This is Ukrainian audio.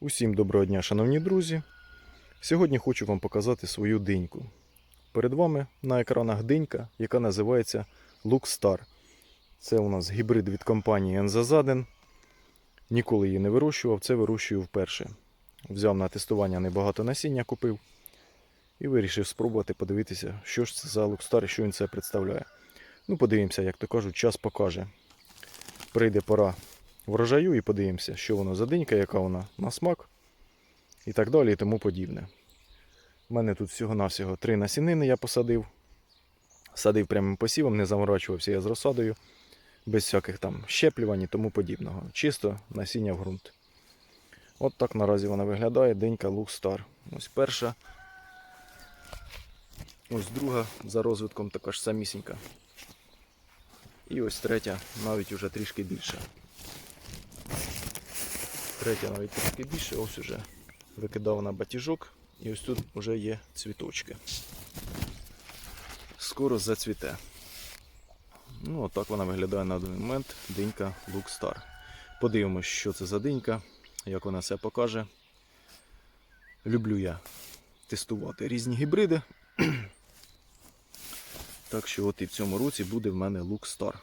Усім доброго дня, шановні друзі. Сьогодні хочу вам показати свою диньку. Перед вами на екранах динька, яка називається Luxstar. Це у нас гібрид від компанії Enzazaden. Ніколи її не вирощував, це вирощую вперше. Взяв на тестування небагато насіння, купив і вирішив спробувати подивитися, що ж це за Luxstar і що він це представляє. Ну, подивимося, як то кажуть, час покаже. Прийде пора врожаю і подивимося, що воно за динька, яка вона на смак і так далі і тому подібне. У мене тут всього-навсього три насінини я посадив. Садив прямим посівом, не заморачувався я з розсадою, без всяких там щеплювань і тому подібного. Чисто насіння в ґрунт. От так наразі вона виглядає, денька Lux Star. Ось перша. Ось друга за розвитком така ж самісінька. І ось третя, навіть уже трішки більша. Третя навіть трішки більше, ось уже викидав на батіжок, і ось тут вже є цвіточки. Скоро зацвіте. Ну, отак вона виглядає на даний момент. Динька Star. Подивимось, що це за динька, як вона себе покаже. Люблю я тестувати різні гібриди. Так що от і в цьому році буде в мене Star.